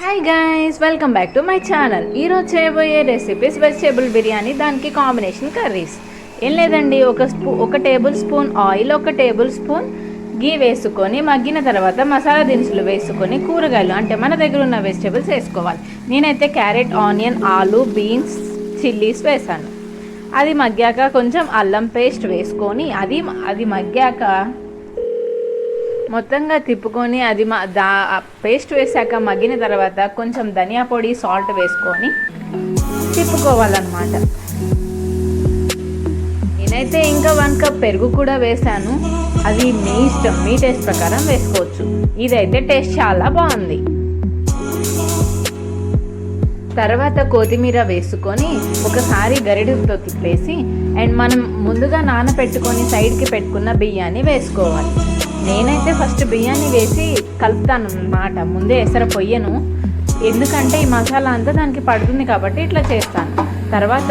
Hi guys welcome back to my channel ఈరోజు చేయబోయే recipes vegetable biryani దానికి కాంబినేషన్ కర్రీస్ ఏం లేదండి ఒక స్పూ ఒక టేబుల్ స్పూన్ ఆయిల్ ఒక టేబుల్ స్పూన్ గీ వేసుకొని మగ్గిన తర్వాత మసాలా దినుసులు వేసుకొని కూరగాయలు అంటే మన దగ్గర ఉన్న వెజిటేబుల్స్ వేసుకోవాలి. నేనైతే క్యారెట్ ఆనియన్ ఆలు బీన్స్ చిల్లీస్ వేసాను. అది మగ్గాక కొంచెం అల్లం పేస్ట్ వేసుకొని అది అది మగ్గాక మొత్తంగా తిప్పుకొని అది మా దా పేస్ట్ వేసాక మగ్గిన తర్వాత కొంచెం ధనియా పొడి సాల్ట్ వేసుకొని తిప్పుకోవాలన్నమాట. నేనైతే ఇంకా వన్ కప్ పెరుగు కూడా వేసాను. అది మీ ఇష్టం మీ టేస్ట్ ప్రకారం వేసుకోవచ్చు. ఇదైతే టేస్ట్ చాలా బాగుంది. తర్వాత కొత్తిమీర వేసుకొని ఒకసారి గరిడతో తిప్పేసి అండ్ మనం ముందుగా నానబెట్టుకొని సైడ్కి పెట్టుకున్న బియ్యాన్ని వేసుకోవాలి. నేనైతే ఫస్ట్ బియ్యాన్ని వేసి కలుపుతాను అన్నమాట ముందే ఎసర పొయ్యను. ఎందుకంటే ఈ మసాలా అంతా దానికి పడుతుంది కాబట్టి ఇట్లా చేస్తాను. తర్వాత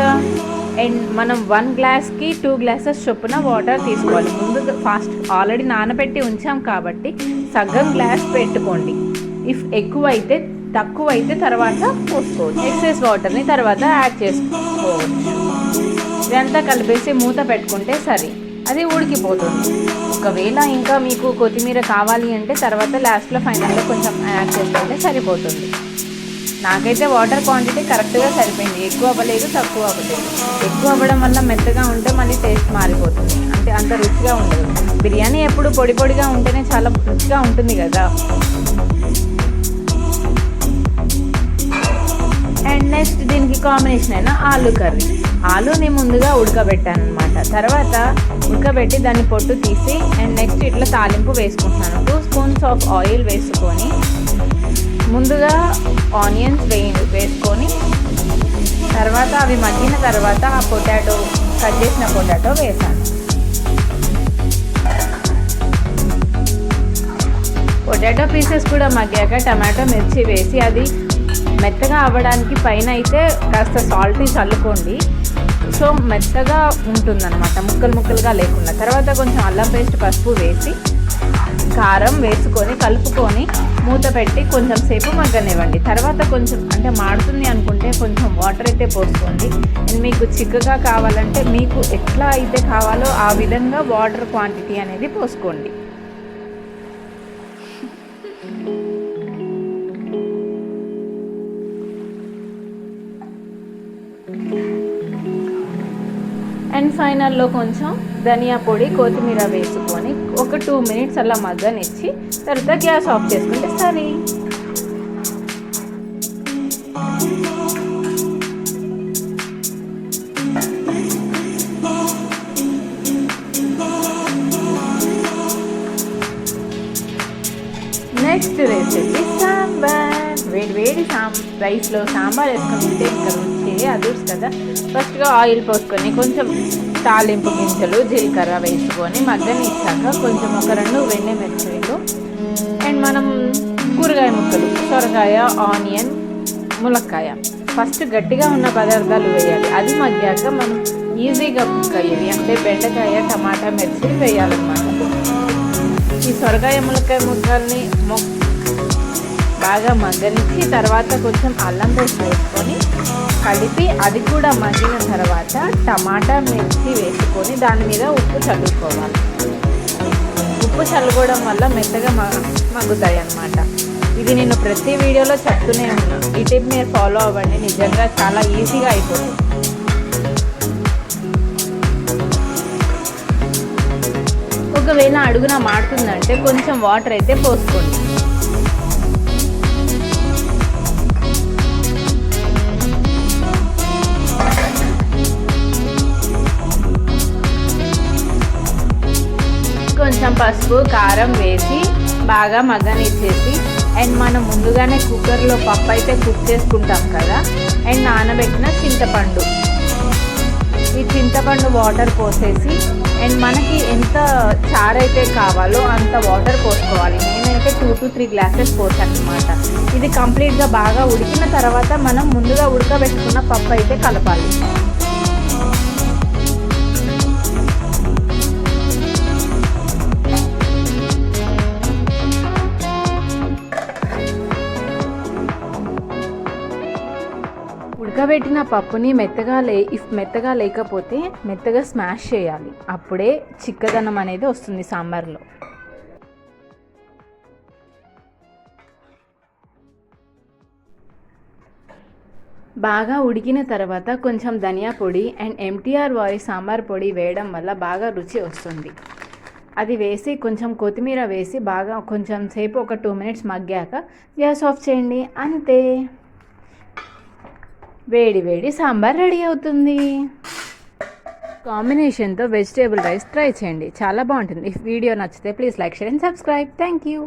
అండ్ మనం వన్ గ్లాస్కి టూ గ్లాసెస్ చొప్పున వాటర్ తీసుకోవాలి. ముందు ఫాస్ట్ ఆల్రెడీ నానబెట్టి ఉంచాం కాబట్టి సగం గ్లాస్ పెట్టుకోండి. ఇఫ్ ఎక్కువ అయితే తక్కువ అయితే తర్వాత పోసుకోవచ్చు. ఎక్సెస్ వాటర్ని తర్వాత యాడ్ చేసుకోవచ్చు. ఇదంతా కలిపేసి మూత పెట్టుకుంటే సరే. అది ఉడికిపోతుంది ఒకవేళ ఇంకా మీకు కొత్తిమీర కావాలి అంటే తర్వాత లాస్ట్లో ఫైనల్లో కొంచెం యాడ్ చేసుకుంటే సరిపోతుంది. నాకైతే వాటర్ క్వాంటిటీ కరెక్ట్గా సరిపోయింది. ఎక్కువ అవ్వలేదు తక్కువ అవ్వలేదు. ఎక్కువ అవ్వడం వల్ల మెత్తగా ఉంటే మళ్ళీ టేస్ట్ మారిపోతుంది. అంటే అంత రుచిగా ఉండదు. బిర్యానీ ఎప్పుడు పొడి పొడిగా ఉంటేనే చాలా రుచిగా ఉంటుంది కదా. అండ్ నెక్స్ట్ దీనికి కాంబినేషన్ అయినా ఆలు కర్రీ. ఆలుని ముందుగా ఉడకబెట్టాను అనమాట తర్వాత ఉడకబెట్టి దాన్ని పొట్టు తీసి అండ్ నెక్స్ట్ ఇట్లా తాలింపు వేసుకుంటున్నాను. టూ స్పూన్స్ ఆఫ్ ఆయిల్ వేసుకొని ముందుగా ఆనియన్స్ వే వేసుకొని తర్వాత అవి మగ్గిన తర్వాత ఆ పొటాటో కట్ చేసిన పొటాటో వేసాను. పొటాటో పీసెస్ కూడా మగ్గాక టమాటో మిర్చి వేసి అది మెత్తగా అవ్వడానికి పైన అయితే కాస్త సాల్ట్ని చల్లుకోండి. సో మెత్తగా ఉంటుందన్నమాట ముక్కలు ముక్కలుగా లేకుండా. తర్వాత కొంచెం అల్లం పేస్ట్ పసుపు వేసి కారం వేసుకొని కలుపుకొని మూత పెట్టి కొంచెం సేపు మగ్గనివ్వండి. తర్వాత కొంచెం అంటే మాడుతుంది అనుకుంటే కొంచెం వాటర్ అయితే పోసుకోండి. అండ్ మీకు చిక్కగా కావాలంటే మీకు ఎట్లా అయితే కావాలో ఆ విధంగా వాటర్ క్వాంటిటీ అనేది పోసుకోండి. అండ్ ఫైనల్లో కొంచెం ధనియా పొడి కొత్తిమీర వేసుకొని ఒక టూ మినిట్స్ అలా మగ్గనిచ్చి తర్వాత గ్యాస్ ఆఫ్ చేసుకుంటే సరే. నెక్స్ట్ రెసిపీ సాంబార్ వేడి వేడి సాం రైస్లో సాంబార్ వేసుకొని ఉంటే ఇంకా రుచి అదూర్స్ కదా. ఫస్ట్గా ఆయిల్ పోసుకొని కొంచెం తాలింపు గింజలు జీలకర్ర వేసుకొని మగ్గని ఇచ్చాక కొంచెం ఒక రెండు వెన్నె మిర్చిలు అండ్ మనం కూరగాయ ముక్కలు సొరకాయ ఆనియన్ ములక్కాయ. ఫస్ట్ గట్టిగా ఉన్న పదార్థాలు వేయాలి. అది మగ్గాక మనం ఈజీగా కుక్ అయ్యేవి అంటే బెండకాయ టమాటా మిర్చి వేయాలన్నమాట. ఈ సొరకాయ ములక్కాయ ముక్కల్ని మొక్క బాగా మగ్గనిచ్చి తర్వాత కొంచెం అల్లం పేస్ట్ వేసుకొని కలిపి అది కూడా మగ్గిన తర్వాత టమాటా మిర్చి వేసుకొని దాని మీద ఉప్పు చల్లుకోవాలి. ఉప్పు చల్లుకోవడం వల్ల మెత్తగా మగ్గుతాయి అన్నమాట. ఇది నేను ప్రతి వీడియోలో చెప్తూనే ఉన్నాను. ఈ టిప్ మీరు ఫాలో అవ్వండి. నిజంగా చాలా ఈజీగా అయిపోతుంది. ఒకవేళ అడుగున మాడుతుందంటే కొంచెం వాటర్ అయితే పోసుకోండి. కొంచెం పసుపు కారం వేసి బాగా మగ్గనిచ్చేసి అండ్ మనం ముందుగానే కుక్కర్లో పప్పు అయితే కుక్ చేసుకుంటాం కదా అండ్ నానబెట్టిన చింతపండు. ఈ చింతపండు వాటర్ పోసేసి అండ్ మనకి ఎంత చారు అయితే కావాలో అంత వాటర్ పోసుకోవాలి. నేనైతే టూ టు త్రీ గ్లాసెస్ పోసాను అనమాట ఇది కంప్లీట్గా బాగా ఉడికిన తర్వాత మనం ముందుగా ఉడకబెట్టుకున్న పప్పు అయితే కలపాలి. ఉడకబెట్టిన పప్పుని మెత్తగా లే ఇఫ్ మెత్తగా లేకపోతే మెత్తగా స్మాష్ చేయాలి. అప్పుడే చిక్కదనం అనేది వస్తుంది సాంబార్లో. బాగా ఉడికిన తర్వాత కొంచెం ధనియా పొడి అండ్ ఎంటీఆర్ వారి సాంబార్ పొడి వేయడం వల్ల బాగా రుచి వస్తుంది. అది వేసి కొంచెం కొత్తిమీర వేసి బాగా కొంచెం సేపు ఒక టూ మినిట్స్ మగ్గాక గ్యాస్ ఆఫ్ చేయండి. అంతే. వేడి వేడి సాంబార్ రెడీ అవుతుంది. కాంబినేషన్తో వెజిటేబుల్ రైస్ ట్రై చేయండి. చాలా బాగుంటుంది. ఈ వీడియో నచ్చితే please like share and subscribe. Thank you.